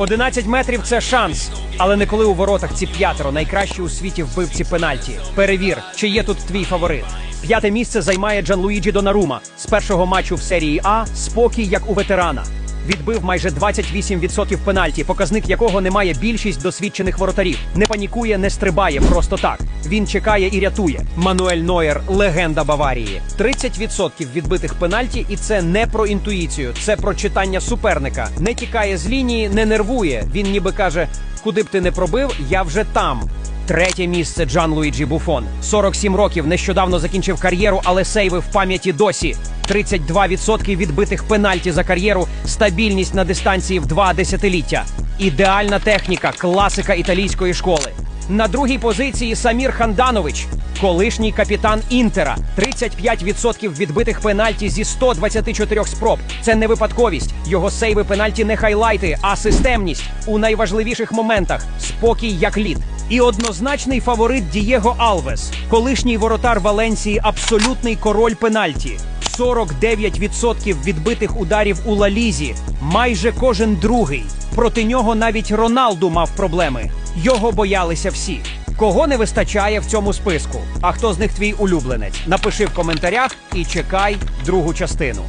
11 метрів це шанс. Але не коли у воротах ці п'ятеро найкращі у світі вбивці пенальті. Перевір, чи є тут твій фаворит. П'яте місце займає Джанлуїджі Донарума. З першого матчу в серії А спокій як у ветерана. Відбив майже 28% пенальті, показник якого не має більшість досвідчених воротарів. Не панікує, не стрибає просто так. Він чекає і рятує. Мануель Нойер легенда Баварії. 30% відбитих пенальті, і це не про інтуїцію, це про читання суперника. Не тікає з лінії, не нервує. Він ніби каже: куди б ти не пробив, я вже там. Третє місце Джан Луїджі Буфон. 47 років нещодавно закінчив кар'єру, але сейви в пам'яті досі. 32% відбитих пенальті за кар'єру, стабільність на дистанції в два десятиліття. Ідеальна техніка, класика італійської школи. На другій позиції Самір Ханданович, колишній капітан Інтера. 35% відбитих пенальті зі 124 спроб. Це не випадковість. Його сейви пенальті не хайлайти, а системність у найважливіших моментах. Спокій як лід. І однозначний фаворит Дієго Алвес, колишній воротар Валенсії, абсолютний король пенальті. 49% відбитих ударів у Лалізі, майже кожен другий. Проти нього навіть Роналду мав проблеми. Його боялися всі. Кого не вистачає в цьому списку? А хто з них твій улюбленець? Напиши в коментарях і чекай другу частину.